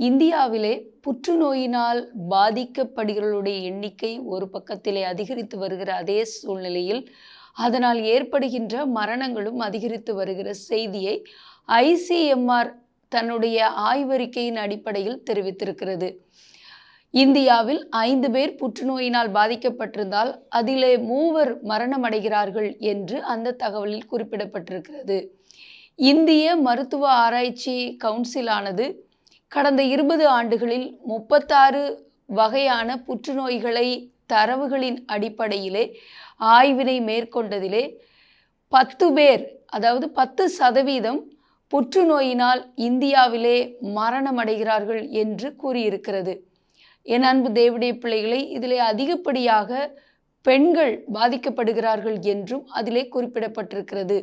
இந்தியாவிலே புற்றுநோயினால் பாதிக்கப்படுகிறவர்களுடைய எண்ணிக்கை ஒரு பக்கத்திலே அதிகரித்து வருகிற அதே சூழ்நிலையில் அதனால் ஏற்படுகின்ற மரணங்களும் அதிகரித்து வருகிற செய்தியை ஐசிஎம்ஆர் தன்னுடைய ஆய்வறிக்கையின் அடிப்படையில் தெரிவித்திருக்கிறது. இந்தியாவில் ஐந்து பேர் புற்றுநோயினால் பாதிக்கப்பட்டிருந்தால் அதிலே மூவர் மரணமடைகிறார்கள் என்று அந்த தகவலில் குறிப்பிடப்பட்டிருக்கிறது. இந்திய மருத்துவ ஆராய்ச்சி கவுன்சிலானது கடந்த இருபது ஆண்டுகளில் முப்பத்தாறு வகையான புற்றுநோய்களை தரவுகளின் அடிப்படையிலே ஆய்வினை மேற்கொண்டதிலே பத்து பேர் அதாவது பத்து சதவீதம் புற்றுநோயினால் இந்தியாவிலே மரணமடைகிறார்கள் என்று கூறியிருக்கிறது. என் அன்பு தேவடைய பிள்ளைகளை இதிலே அதிகப்படியாக பெண்கள் பாதிக்கப்படுகிறார்கள் என்றும் அதிலே குறிப்பிடப்பட்டிருக்கிறது.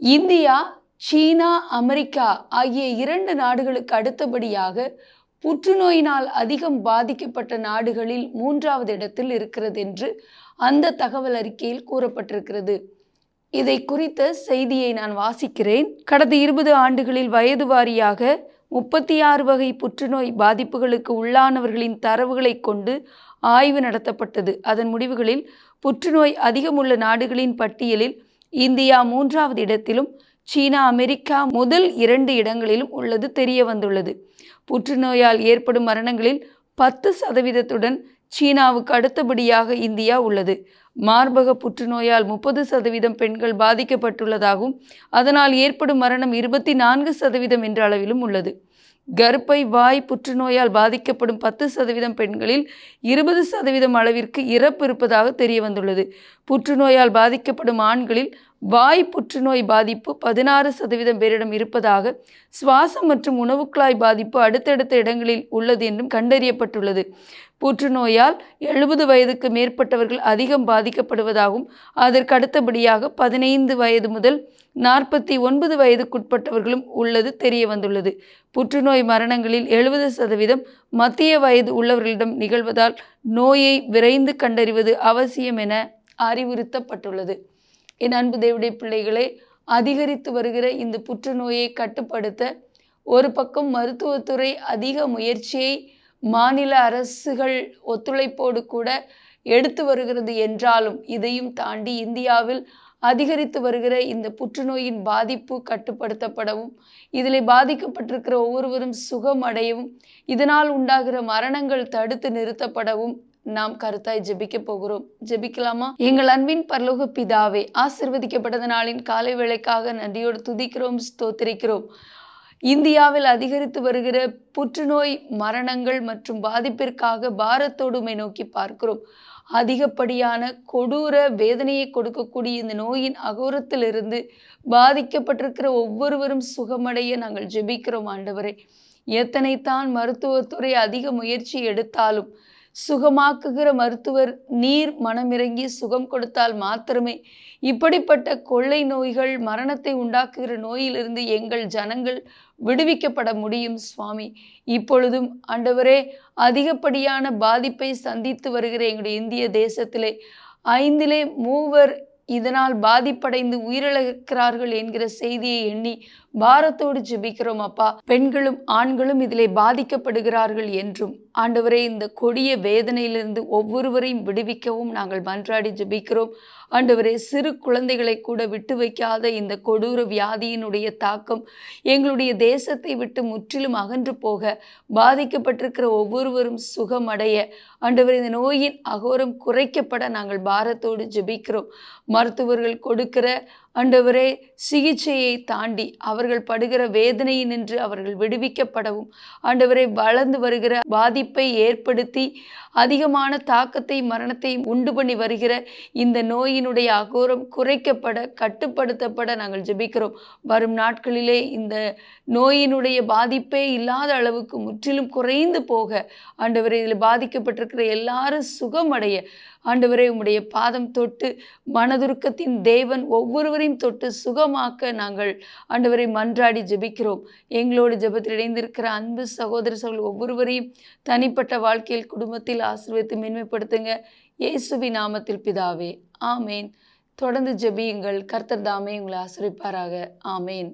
இந்தியா சீனா அமெரிக்கா ஆகிய இரண்டு நாடுகளுக்கு அடுத்தபடியாக புற்றுநோயினால் அதிகம் பாதிக்கப்பட்ட நாடுகளில் மூன்றாவது இடத்தில் இருக்கிறது என்று அந்த தகவல் அறிக்கையில் கூறப்பட்டிருக்கிறது. இதை குறித்த செய்தியை நான் வாசிக்கிறேன். கடந்த இருபது ஆண்டுகளில் வயது வாரியாக முப்பத்தி ஆறு வகை புற்றுநோய் பாதிப்புகளுக்கு உள்ளானவர்களின் தரவுகளை கொண்டு ஆய்வு நடத்தப்பட்டது. அதன் முடிவுகளில் புற்றுநோய் அதிகமுள்ள நாடுகளின் பட்டியலில் இந்தியா மூன்றாவது இடத்திலும் சீனா அமெரிக்கா முதல் இரண்டு இடங்களிலும் உள்ளது தெரிய வந்துள்ளது. புற்றுநோயால் ஏற்படும் மரணங்களில் பத்து சதவீதத்துடன் சீனாவுக்கு அடுத்தபடியாக இந்தியா உள்ளது. மார்பக புற்றுநோயால் முப்பது சதவீதம் பெண்கள் பாதிக்கப்பட்டுள்ளதாகவும் அதனால் ஏற்படும் மரணம் இருபத்தி நான்கு சதவீதம் என்ற அளவிலும் உள்ளது. கர்ப்பை வாய் புற்றுநோயால் பாதிக்கப்படும் பத்து சதவீதம் பெண்களில் இருபது சதவீதம் அளவிற்கு இறப்பு இருப்பதாக தெரிய வந்துள்ளது. புற்றுநோயால் பாதிக்கப்படும் ஆண்களில் வாய் புற்றுநோய் பாதிப்பு பதினாறு சதவீதம் பேரிடம் இருப்பதாக சுவாசம் மற்றும் உணவுக்குழாய் பாதிப்பு அடுத்தடுத்த இடங்களில் உள்ளது என்றும் கண்டறியப்பட்டுள்ளது. புற்றுநோயால் எழுபது வயதுக்கு மேற்பட்டவர்கள் அதிகம் பாதிக்கப்படுவதாகவும் அதற்கு அடுத்தபடியாக பதினைந்து வயது முதல் நாற்பத்தி ஒன்பது வயதுக்குட்பட்டவர்களும் உள்ளது தெரிய வந்துள்ளது. புற்றுநோய் மரணங்களில் எழுபது சதவீதம் மத்திய வயது உள்ளவர்களிடம் நிகழ்வதால் நோயை விரைந்து கண்டறிவது அவசியம் என அறிவுறுத்தப்பட்டுள்ளது. என் அன்பு தேவடைய பிள்ளைகளே அதிகரித்து வருகிற இந்த புற்றுநோயை கட்டுப்படுத்த ஒரு பக்கம் மருத்துவத்துறை அதிக முயற்சியை மாநில அரசுகள் ஒத்துழைப்போடு கூட எடுத்து வருகிறது என்றாலும் இதையும் தாண்டி இந்தியாவில் அதிகரித்து வருகிற இந்த புற்றுநோயின் பாதிப்பு கட்டுப்படுத்தப்படவும் இதில் பாதிக்கப்பட்டிருக்கிற ஒவ்வொருவரும் சுகம் அடையவும் இதனால் உண்டாகிற மரணங்கள் தடுத்து நிறுத்தப்படவும் நாம் கருத்தாய் ஜெபிக்க போகிறோம். ஜெபிக்கலாமா? எங்கள் அன்பின் பரலோக பிதாவே ஆசிர்வதிக்கப்பட்டது நாளின் காலை வேளைக்காக நன்றியோடு துதிக்கிறோம் ஸ்தோத்திரிக்கிறோம். இந்தியாவில் அதிகரித்து வருகிற புற்றுநோய் மரணங்கள் மற்றும் பாதிப்பிற்காக பாரத்தோடுமை நோக்கி பார்க்கிறோம். அதிகப்படியான கொடூர வேதனையை கொடுக்கக்கூடிய இந்த நோயின் அகோரத்திலிருந்து பாதிக்கப்பட்டிருக்கிற ஒவ்வொருவரும் சுகமடைய நாங்கள் ஜெபிக்கிறோம் ஆண்டவரை. எத்தனைத்தான் மருத்துவத்துறை அதிக முயற்சி எடுத்தாலும் சுகமாக்குகிற மருத்துவர் நீர் மனமிறங்கி சுகம் கொடுத்தால் மாத்திரமே. இப்படிப்பட்ட கொள்ளை நோய்கள் மரணத்தை உண்டாக்குகிற நோயிலிருந்து எங்கள் ஜனங்கள் விடுவிக்கப்பட முடியும் சுவாமி. இப்பொழுதும் ஆண்டவரே அதிகப்படியான பாதிப்பை சந்தித்து வருகிற எங்களுடைய இந்திய தேசத்திலே ஐந்திலே மூவர் இதனால் பாதிப்படைந்து உயிரிழக்கிறார்கள் என்கிற செய்தியை எண்ணி பாரத்தோடு ஜெபிக்கிறோம் அப்பா. பெண்களும் ஆண்களும் இதிலே பாதிக்கப்படுகிறார்கள் என்றும் ஆண்டவரே இந்த கொடிய வேதனையிலிருந்து ஒவ்வொருவரையும் விடுவிக்கவும் நாங்கள் மன்றாடி ஜெபிக்கிறோம். ஆண்டவரே சிறு குழந்தைகளை கூட விட்டு வைக்காத இந்த கொடூர வியாதியினுடைய தாக்கம் எங்களுடைய தேசத்தை விட்டு முற்றிலும் அகன்று போக பாதிக்கப்பட்டிருக்கிற ஒவ்வொருவரும் சுகமடைய. ஆண்டவர் இந்த நோயின் அகோரம் குறைக்கப்பட நாங்கள் பாரத்தோடு ஜெபிக்கிறோம். மருத்துவர்கள் கொடுக்கிற ஆண்டவரே சிகிச்சையை தாண்டி அவர்கள் படுகிற வேதனையை நின்று அவர்கள் விடுவிக்கப்படவும். ஆண்டவரே வளர்ந்து வருகிற பாதிப்பை ஏற்படுத்தி அதிகமான தாக்கத்தை மரணத்தை உண்டு பண்ணி வருகிற இந்த நோயினுடைய அகோரம் குறைக்கப்பட கட்டுப்படுத்தப்பட நாங்கள் ஜெபிக்கிறோம். வரும் நாட்களிலே இந்த நோயினுடைய பாதிப்பே இல்லாத அளவுக்கு முற்றிலும் குறைந்து போக ஆண்டவரே இதில் பாதிக்கப்பட்டிருக்கிற எல்லாரும் சுகமடைய. ஆண்டவரே உம்முடைய பாதம் தொட்டு மனதுருக்கத்தின் தேவன் அனைவரையும் தொட்டு சுகமாக்க நாங்கள் ஆண்டவரை மன்றாடி ஜெபிக்கிறோம். எங்களோடு ஜெபத்தில் இணைந்திருக்கிற அன்பு சகோதர சகோதரி ஒவ்வொருவரையும் தனிப்பட்ட வாழ்க்கையில் குடும்பத்தில் ஆசிர்வதித்து மேன்மைப்படுத்துங்க. இயேசுவி நாமத்தில் பிதாவே ஆமேன். தொடர்ந்து ஜெபியுங்கள். கர்த்தர் தாமே உங்களை ஆசிரிப்பாராக. ஆமேன்.